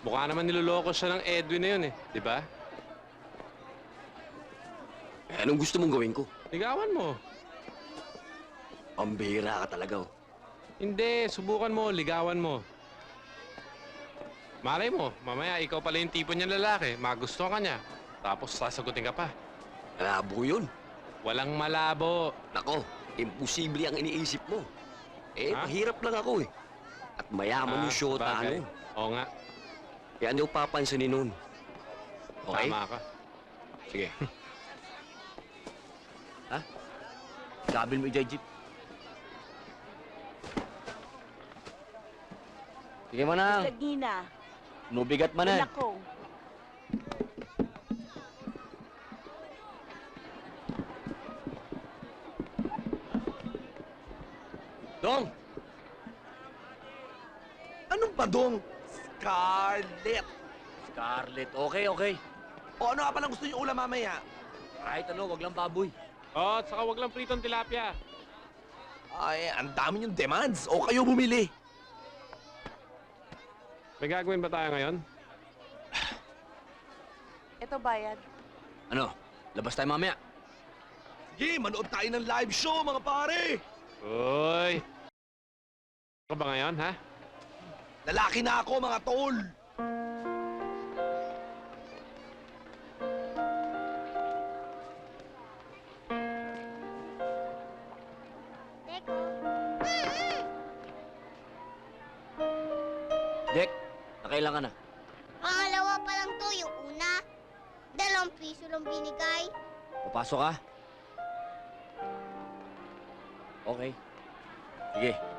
Mukha naman niloloko siya ng Edwin na yun eh. Di ba? Eh, anong gusto mong gawin ko? Ligawan mo. Pambihira ka talaga, oh. Hindi, subukan mo, ligawan mo. Malay mo, mamaya ikaw pala yung tipo niyang lalaki. Magusto ka niya. Tapos sasagutin ka pa. Malabo yun. Walang malabo. Nako, imposible ang iniisip mo. Eh, Ha? mahirap lang ako, eh. At mayaman yung shota, Ah, sabagay. ano. Oo nga, Kaya ano papansinin nun? Okay? tama ka. Sige. ha? Sabi mo, Jeep. Sige mo na. Lagina. Nubigat man na. Nako. Dong! Anong badong? Scarlet. Scarlett, okay, okay. O ano ka palang gusto niyo ulam mamaya? Kahit ano, wag lang baboy. Oh, at saka wag lang pritong tilapia. Ay, ang dami yung demands. O kayo bumili. May gagawin ba tayo ngayon? Ito bayad. Ano? Labas tayo mamaya. Sige, manood tayo ng live show, mga pare. Uy! Ka ba ngayon, ha? Lalaki na ako, mga tol. Jack, nakailan ka na? Pangalawa pa lang to, yung una. Dalawang piso lang binigay. Papasok ka? Okay. Sige.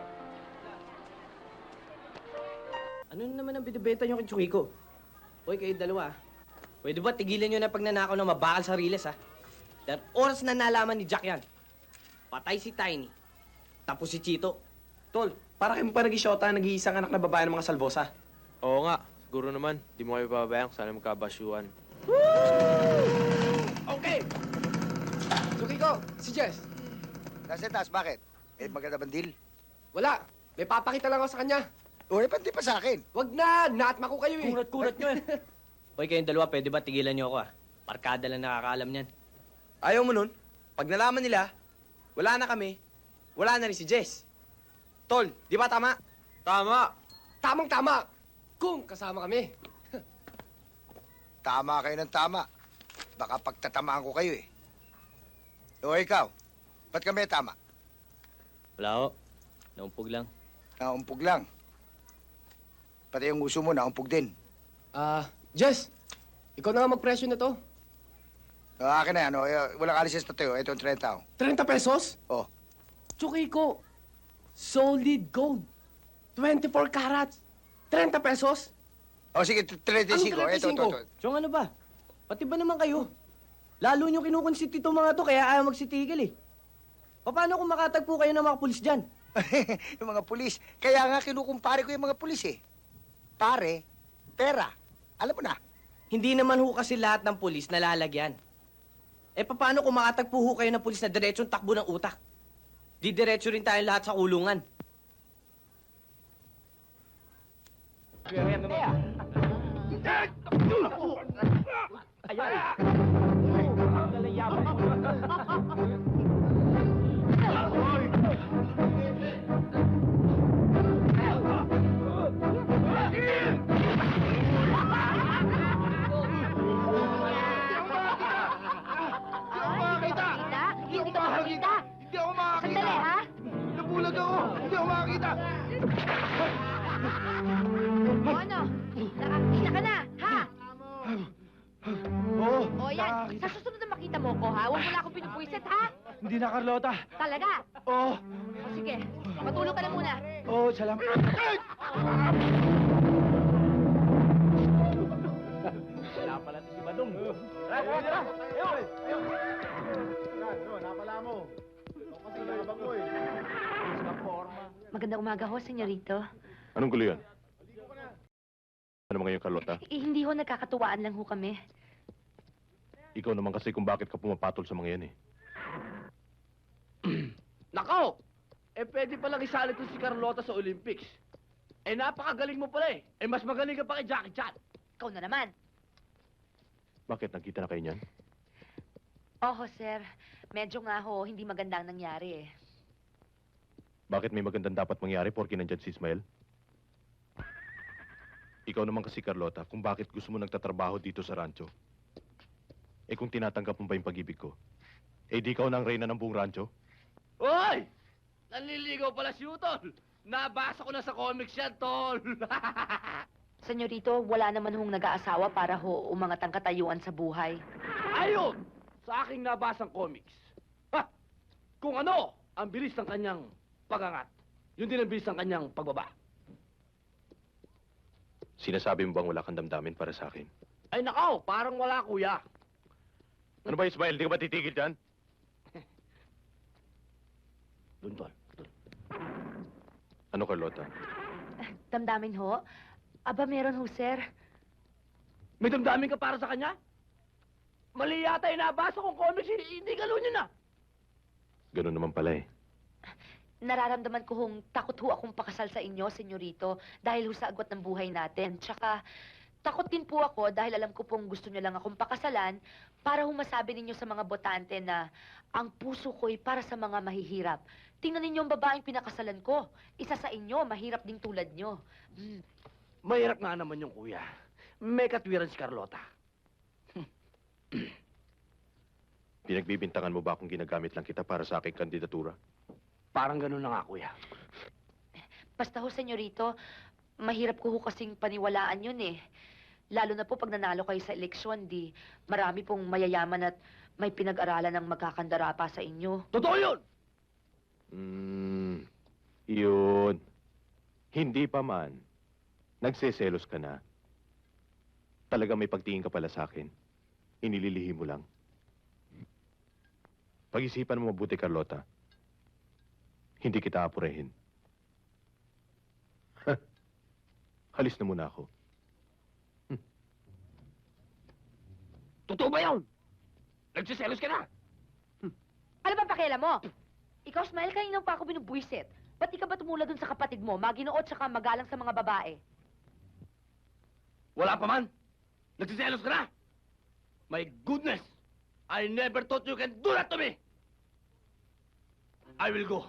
Ano na naman ang binibenta nyo kay Chukiko? Hoy, kayo dalawa. Pwede ba tigilan nyo na pagnanakaw ng mabakal sa riles, ha? Dahil oras na nalaman ni Jack yan. Patay si Tiny. Tapos si Chito. Tol, para kayo pa nag-isyota, nag-iisang anak na babae ng mga salbosa. Oo nga, siguro naman. Di mo kayo pababayang, sana magkabasyuan. Okay! Chukiko, si Jess. Nasa taas, bakit? Eh, maganda bang deal? Wala. May papakita lang ako sa kanya. O, eh, pati pa sa akin. Wag na! Naatma ko kayo eh. Kurat-kurat nyo eh. Hoy, kayong dalawa, pwede ba tigilan nyo ako, ah? Parkada lang nakakaalam niyan. Ayaw mo nun? Pag nalaman nila, wala na kami, wala na rin si Jess. Tol, di ba tama? Tama! Tamang-tama! Kung kasama kami. Tama kayo ng tama. Baka pagtatamaan ko kayo eh. O, ikaw, ba't kami tama? Wala ho. Naumpog lang. Naumpog lang. Pati yung uso mo, naumpog din. Ah, Jess! Ikaw na nga magpresyo na to. O, akin na, ano, eh, walang alisis pa tayo. Ito ang 30 oh. 30 pesos? Oh. Chukiko, solid gold. 24 carats. 30 pesos? O, sige, 35. Anong Ito, ito, ito. Chong, ano ba? Pati ba naman kayo? Lalo nyo kinukonsit itong mga to, kaya ayaw magsitigil eh. Paano kung makatagpo kayo ng mga pulis dyan? yung mga pulis. Kaya nga kinukumpare ko yung mga pulis eh. Pare, pera. Alam mo na. Hindi naman ho kasi lahat ng pulis nalalagyan. Eh paano kung makatagpo ho kayo ng pulis na diretsong takbo ng utak? Di diretso rin tayong lahat sa kulungan. Makakita! Pinupwisit, ha? Hindi na, Carlota. Talaga? Oo. O sige, matulog ka na muna. Oo, salamat. Wala pala si Badong. Magandang umaga ho, senyorito. Anong gulo yan? Ano mga ngayon, Carlota? Eh, hindi ho, nagkakatuwaan lang ho kami. Ikaw naman kasi kung bakit ka pumapatol sa mga yan eh. Nako! Eh pwede palang isali ko si Carlota sa Olympics. Eh, napakagaling mo pala eh. Eh, mas magaling ka pa kay Jackie Chan. Ikaw na naman. Bakit? Nagkita na kayo niyan? Oho, sir. Medyo nga ho, hindi magandang nangyari eh. Bakit may magandang dapat mangyari porke nandyan si Ismael? Ikaw naman kasi, Carlota, kung bakit gusto mo nagtatrabaho dito sa rancho. Eh kung tinatanggap mo ba yung pag-ibig ko? Eh di ikaw na ang reyna ng buong rancho? Hoy! Nanliligaw pala si Utol. Nabasa ko na sa comics yan, tol. Senyorito, wala naman hong nag-aasawa para ho umangat ang katayuan sa buhay. Ayun! Sa aking nabasang comics. Ha! Kung ano ang bilis ng kanyang pagangat, yun din ang bilis ng kanyang pagbaba. Sinasabi mo bang wala kang damdamin para sa akin? Ay nakaw, parang wala kuya. Ano ba, Ismael? Di ka ba titigil dyan? Dun, tol. Dun. Ano, Carlota? Damdamin ho? Aba, meron ho, sir. May damdamin ka para sa kanya? Mali yata yung nabasa kong comics, hindi, hindi galo niyo na. Ganun naman pala eh. Nararamdaman ko hong takot ho akong pakasal sa inyo, senyorito, dahil ho sa agwat ng buhay natin. Tsaka, takot din po ako dahil alam ko pong gusto niyo lang akong pakasalan para ho masabi ninyo sa mga botante na ang puso ko'y para sa mga mahihirap. Tingnan ninyo ang babaeng pinakasalan ko. Isa sa inyo, mahirap ding tulad nyo. Hmm. Mahirap nga naman yung kuya. May katwiran si Carlota. Pinagbibintangan mo ba kung ginagamit lang kita para sa aking kandidatura? Parang ganun na nga, kuya. Basta ho, senyorito, mahirap ko ho kasing paniwalaan yun eh. Lalo na po pag nanalo kayo sa eleksyon, di marami pong mayayaman at may pinag-aralan ng magkakandara pa sa inyo. Totoo yun! Hmm, yun. Hindi pa man. Nagseselos ka na. Talaga may pagtingin ka pala sa akin. Inililihim mo lang. Pag-isipan mo mabuti, Carlota. Hindi kita apurehin. Halis na muna ako. Totoo ba yun? Nagsiselos ka na? Ano ba pakialam mo? Ikaw, Smile, kanina pa ako binubuisit. Ba't di ka ba tumula dun sa kapatid mo, maginood tsaka magalang sa mga babae? Wala pa man. Nagsiselos ka na? My goodness! I never thought you can do that to me! I will go.